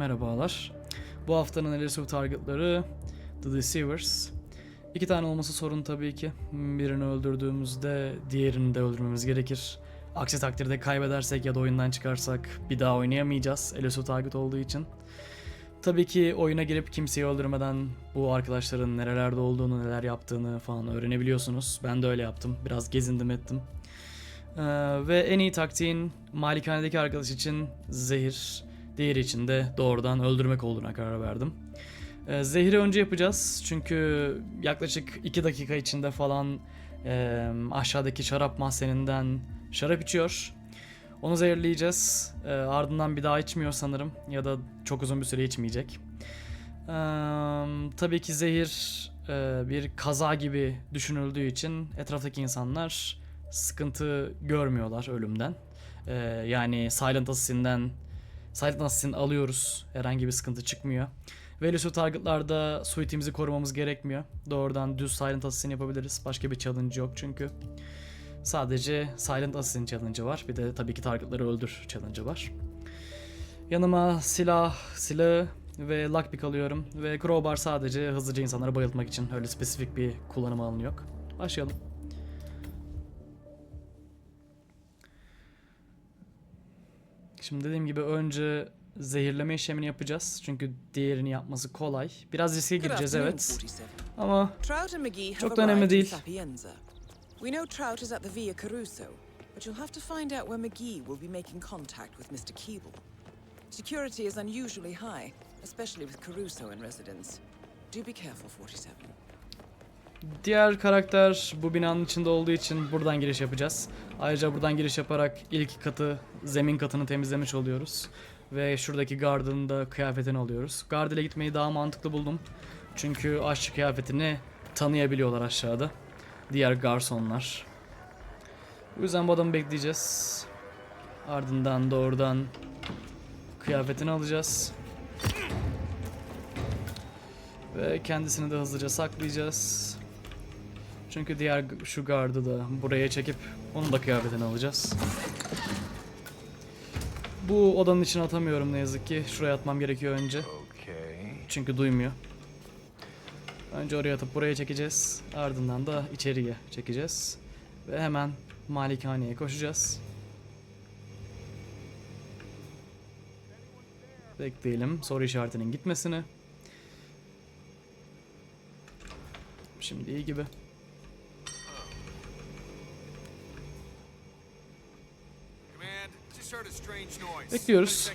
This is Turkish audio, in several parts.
merhabalar. Bu haftanın elusive targetları The Deceivers. İki tane olması sorun tabii ki. Birini öldürdüğümüzde diğerini de öldürmemiz gerekir. Aksi takdirde kaybedersek ya da oyundan çıkarsak bir daha oynayamayacağız elusive target olduğu için. Tabii ki oyuna girip kimseyi öldürmeden bu arkadaşların nerelerde olduğunu, neler yaptığını falan öğrenebiliyorsunuz. Ben de öyle yaptım. Biraz gezindim ettim. Ee, ve en iyi taktiğin malikanedeki arkadaş için zehir, diğeri için de doğrudan öldürmek olduğuna karar verdim. Ee, zehri önce yapacağız çünkü yaklaşık 2 dakika içinde falan e, aşağıdaki şarap mahzeninden şarap içiyor. Onu zehirleyeceğiz. Ee, ardından bir daha içmiyor sanırım ya da çok uzun bir süre içmeyecek. Ee, tabii ki zehir e, bir kaza gibi düşünüldüğü için etraftaki insanlar sıkıntı görmüyorlar ölümden. Ee, yani Silent Assassin'den Silent Assassin alıyoruz. Herhangi bir sıkıntı çıkmıyor. Value targetlarda suite'imizi korumamız gerekmiyor. Doğrudan düz Silent Assassin yapabiliriz. Başka bir challenge yok çünkü. Sadece Silent Assassin challenge'ı var. Bir de tabii ki targetları öldür challenge'ı var. Yanıma silah, silahı ve lockpick alıyorum. Ve crowbar sadece hızlıca insanları bayıltmak için. Öyle spesifik bir kullanım alanı yok. Başlayalım. Şimdi dediğim gibi önce zehirleme işlemini yapacağız. Çünkü diğerini yapması kolay. Biraz riske gireceğiz evet. 47. Ama Çok da önemli değil. We know Trout is at the Via Caruso, but you'll have to find out where McGee will be making contact with Mr. Keeble. Security is unusually high, especially with Caruso in residence. Do be careful, 47. diğer karakter bu binanın içinde olduğu için buradan giriş yapacağız. Ayrıca buradan giriş yaparak ilk katı, zemin katını temizlemiş oluyoruz. Ve şuradaki gardın da kıyafetini alıyoruz. Gard ile gitmeyi daha mantıklı buldum. Çünkü aşçı kıyafetini tanıyabiliyorlar aşağıda. Diğer garsonlar. Bu yüzden bu adamı bekleyeceğiz. Ardından doğrudan kıyafetini alacağız. Ve kendisini de hızlıca saklayacağız. Çünkü diğer şu gardı da buraya çekip onun da kıyafetini alacağız. Bu odanın içine atamıyorum ne yazık ki. Şuraya atmam gerekiyor önce. Çünkü duymuyor. Önce oraya atıp buraya çekeceğiz. Ardından da içeriye çekeceğiz. Ve hemen malikaneye koşacağız. Bekleyelim soru işaretinin gitmesini. Şimdi iyi gibi. Bekliyoruz.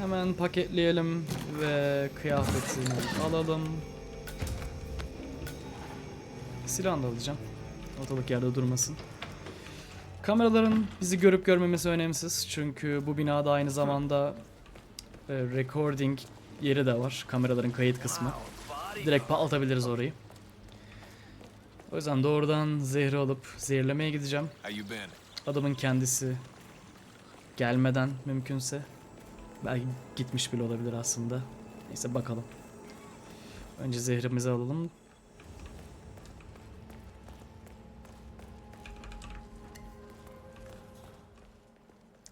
Hemen paketleyelim ve kıyafetini alalım. Silahını da alacağım. Ortalık yerde durmasın. Kameraların bizi görüp görmemesi önemsiz. Çünkü bu binada aynı zamanda e, recording yeri de var. Kameraların kayıt kısmı. Direkt patlatabiliriz orayı. O yüzden doğrudan zehri alıp zehirlemeye gideceğim. Adamın kendisi gelmeden mümkünse belki gitmiş bile olabilir aslında. Neyse bakalım. Önce zehrimizi alalım.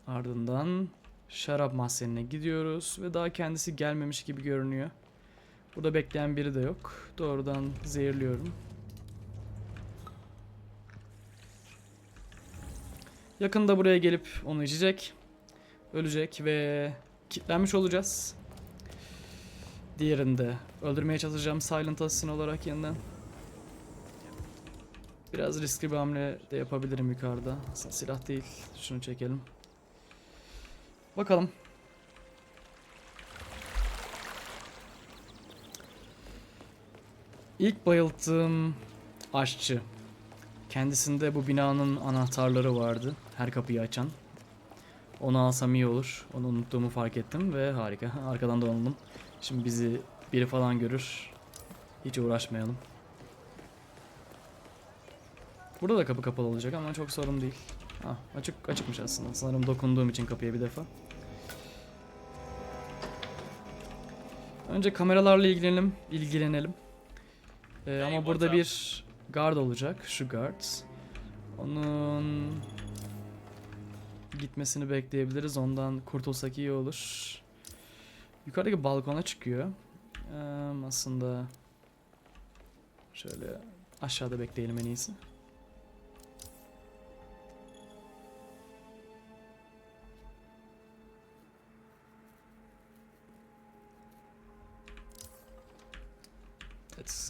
Ardından şarap mahzenine gidiyoruz ve daha kendisi gelmemiş gibi görünüyor. Burada bekleyen biri de yok. Doğrudan zehirliyorum. Yakında buraya gelip onu içecek. Ölecek ve kilitlenmiş olacağız. Diğerini de öldürmeye çalışacağım Silent Assassin olarak yeniden. Biraz riskli bir hamle de yapabilirim yukarıda. Aslında silah değil. Şunu çekelim. Bakalım. İlk bayılttığım aşçı. Kendisinde bu binanın anahtarları vardı. Her kapıyı açan. Onu alsam iyi olur. Onu unuttuğumu fark ettim ve harika. Arkadan da aldım. Şimdi bizi biri falan görür. Hiç uğraşmayalım. Burada da kapı kapalı olacak ama çok sorun değil. Ah, açık açıkmış aslında. Sanırım dokunduğum için kapıya bir defa. Önce kameralarla ilgilenelim, ilgilenelim. Ee, ama burada bir guard olacak. Şu guard. Onun gitmesini bekleyebiliriz. Ondan kurtulsak iyi olur. Yukarıdaki balkona çıkıyor. Eee, aslında şöyle aşağıda bekleyelim en iyisi.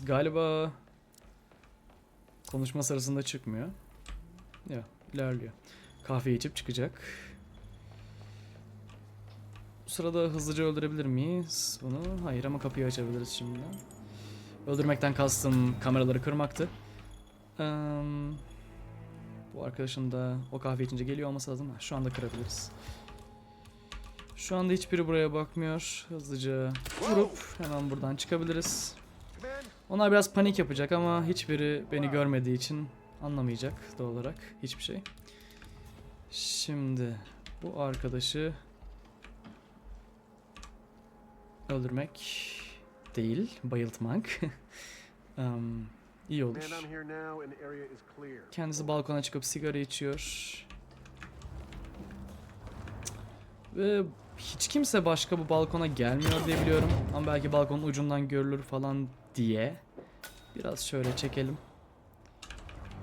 Galiba konuşma sırasında çıkmıyor. Yok, ilerliyor. Kahve içip çıkacak. Bu sırada hızlıca öldürebilir miyiz bunu? Hayır ama kapıyı açabiliriz şimdi. Öldürmekten kastım kameraları kırmaktı. Eee, bu arkadaşın da o kahve içince geliyor olması lazım. Şu anda kırabiliriz. Şu anda hiçbiri buraya bakmıyor. Hızlıca vurup hemen buradan çıkabiliriz. Onlar biraz panik yapacak ama hiçbiri beni görmediği için anlamayacak doğal olarak hiçbir şey. Şimdi bu arkadaşı öldürmek değil, bayıltmak. um, iyi olur. Kendisi balkona çıkıp sigara içiyor. Ve hiç kimse başka bu balkona gelmiyor diye biliyorum. Ama belki balkonun ucundan görülür falan diye. Biraz şöyle çekelim.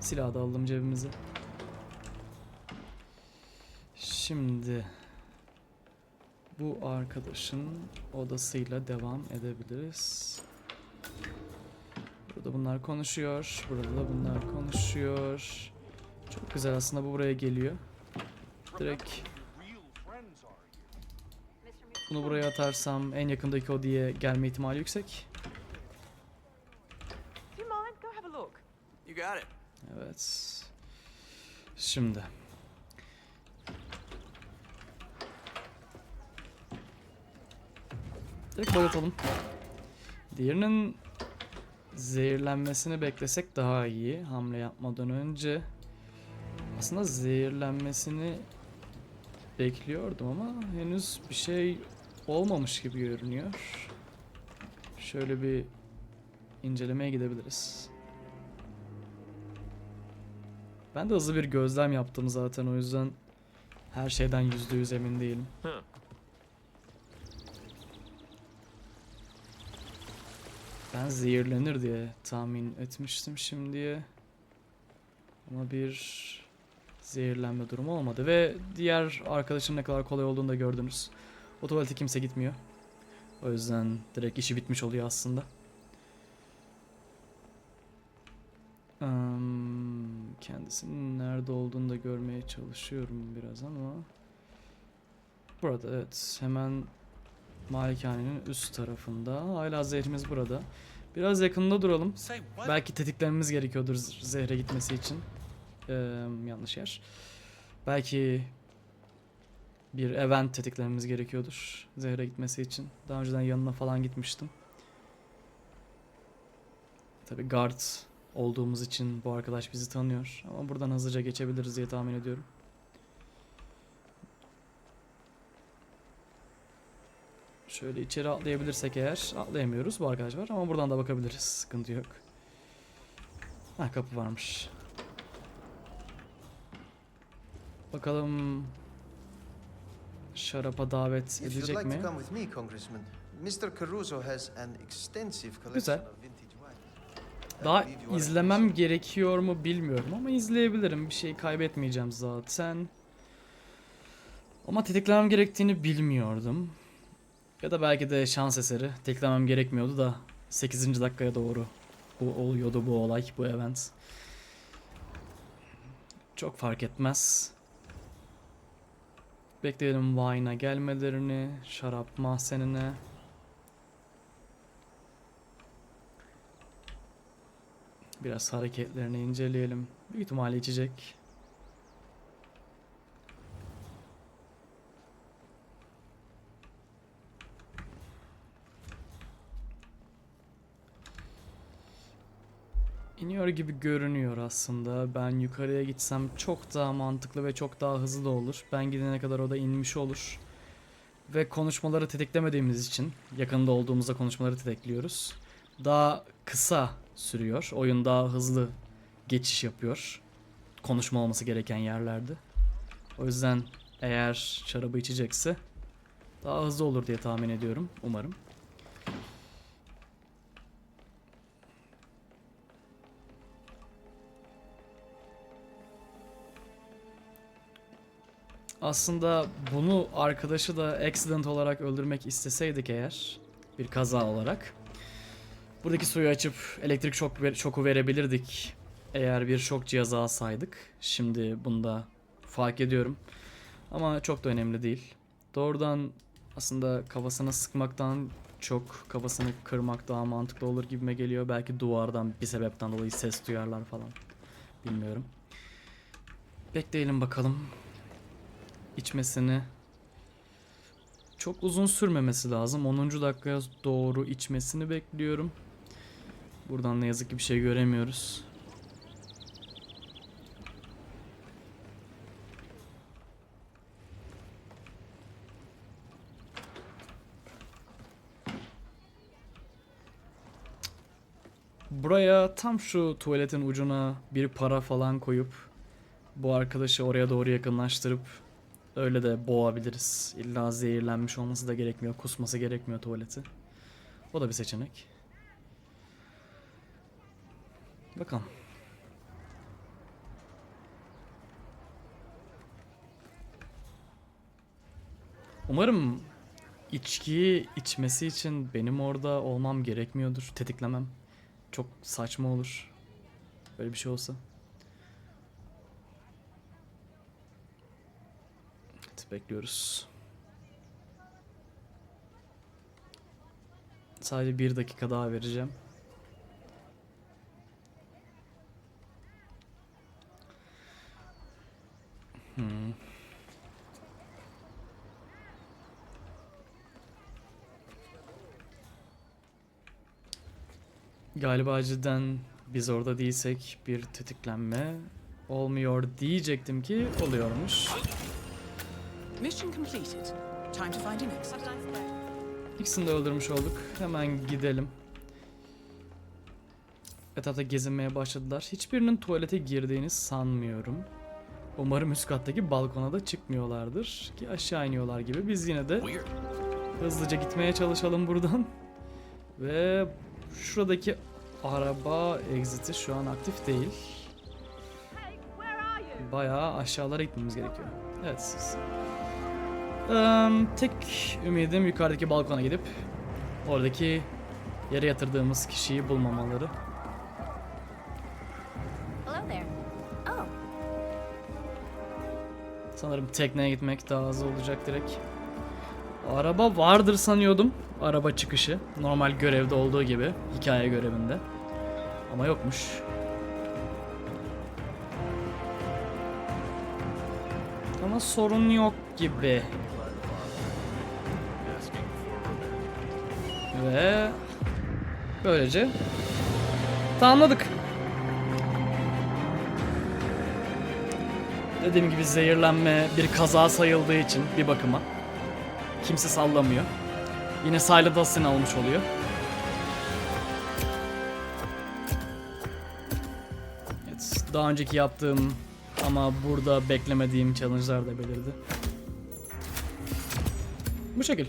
Silahı da aldım cebimize. Şimdi bu arkadaşın odasıyla devam edebiliriz. Burada bunlar konuşuyor. Burada da bunlar konuşuyor. Çok güzel aslında bu buraya geliyor. Direkt bunu buraya atarsam en yakındaki odaya gelme ihtimali yüksek. Mind? Go have a look. You got it. Evet. Şimdi. Direkt bayıltalım. Diğerinin zehirlenmesini beklesek daha iyi hamle yapmadan önce. Aslında zehirlenmesini bekliyordum ama henüz bir şey olmamış gibi görünüyor. Şöyle bir incelemeye gidebiliriz. Ben de hızlı bir gözlem yaptım zaten o yüzden her şeyden yüzde yüz emin değilim. Ben zehirlenir diye tahmin etmiştim şimdiye. Ama bir zehirlenme durumu olmadı ve diğer arkadaşın ne kadar kolay olduğunu da gördünüz. O tuvalete kimse gitmiyor. O yüzden direkt işi bitmiş oluyor aslında. Kendisinin nerede olduğunu da görmeye çalışıyorum biraz ama Burada evet hemen malikanenin üst tarafında. Hala zehrimiz burada. Biraz yakında duralım. Belki tetiklememiz gerekiyordur zehre gitmesi için. Eee, yanlış yer. Belki bir event tetiklememiz gerekiyordur zehre gitmesi için. Daha önceden yanına falan gitmiştim. Tabi guard olduğumuz için bu arkadaş bizi tanıyor. Ama buradan hızlıca geçebiliriz diye tahmin ediyorum. Şöyle içeri atlayabilirsek eğer atlayamıyoruz. Bu arkadaş var ama buradan da bakabiliriz. Sıkıntı yok. Ha kapı varmış. Bakalım şarapa davet edecek mi? to Daha izlemem gerekiyor mu bilmiyorum ama izleyebilirim. Bir şey kaybetmeyeceğim zaten. Ama tetiklemem gerektiğini bilmiyordum. Ya da belki de şans eseri. Tetiklemem gerekmiyordu da 8. dakikaya doğru bu oluyordu bu olay, bu event. Çok fark etmez. Bekleyelim Vine'a gelmelerini, şarap mahzenine. Biraz hareketlerini inceleyelim. Büyük ihtimalle içecek. İniyor gibi görünüyor aslında. Ben yukarıya gitsem çok daha mantıklı ve çok daha hızlı olur. Ben gidene kadar o da inmiş olur. Ve konuşmaları tetiklemediğimiz için yakında olduğumuzda konuşmaları tetikliyoruz. Daha kısa sürüyor. Oyun daha hızlı geçiş yapıyor. Konuşma olması gereken yerlerde. O yüzden eğer şarabı içecekse daha hızlı olur diye tahmin ediyorum. Umarım. Aslında bunu arkadaşı da accident olarak öldürmek isteseydik eğer bir kaza olarak buradaki suyu açıp elektrik şok ver- şoku verebilirdik eğer bir şok cihazı alsaydık. Şimdi bunda fark ediyorum. Ama çok da önemli değil. Doğrudan aslında kafasına sıkmaktan çok kafasını kırmak daha mantıklı olur gibime geliyor. Belki duvardan bir sebepten dolayı ses duyarlar falan. Bilmiyorum. Bekleyelim bakalım. İçmesini çok uzun sürmemesi lazım. 10. dakikaya doğru içmesini bekliyorum. Buradan ne yazık ki bir şey göremiyoruz. Buraya tam şu tuvaletin ucuna bir para falan koyup bu arkadaşı oraya doğru yakınlaştırıp öyle de boğabiliriz. İlla zehirlenmiş olması da gerekmiyor, kusması gerekmiyor tuvaleti. O da bir seçenek. Bakalım. Umarım içkiyi içmesi için benim orada olmam gerekmiyordur. Tetiklemem. Çok saçma olur. Böyle bir şey olsa. Evet, bekliyoruz. Sadece bir dakika daha vereceğim. Galiba cidden biz orada değilsek bir tetiklenme olmuyor diyecektim ki oluyormuş. Mission completed. Time to find an exit. İkisini de öldürmüş olduk. Hemen gidelim. Etrafta gezinmeye başladılar. Hiçbirinin tuvalete girdiğini sanmıyorum. Umarım üst kattaki balkona da çıkmıyorlardır. Ki aşağı iniyorlar gibi. Biz yine de hızlıca gitmeye çalışalım buradan. Ve şuradaki araba exit'i şu an aktif değil. Bayağı aşağılara gitmemiz gerekiyor. Evet siz. Eee, tek ümidim yukarıdaki balkona gidip oradaki yere yatırdığımız kişiyi bulmamaları. Oh, Sanırım tekneye gitmek daha hızlı olacak direkt. Araba vardır sanıyordum. Araba çıkışı. Normal görevde olduğu gibi. Hikaye görevinde. Ama yokmuş. Ama sorun yok gibi. Ve böylece tamamladık. Dediğim gibi zehirlenme bir kaza sayıldığı için bir bakıma. Kimse sallamıyor. Yine Silent Assassin almış oluyor. Evet, daha önceki yaptığım ama burada beklemediğim challenge'lar da belirdi. Bu şekil.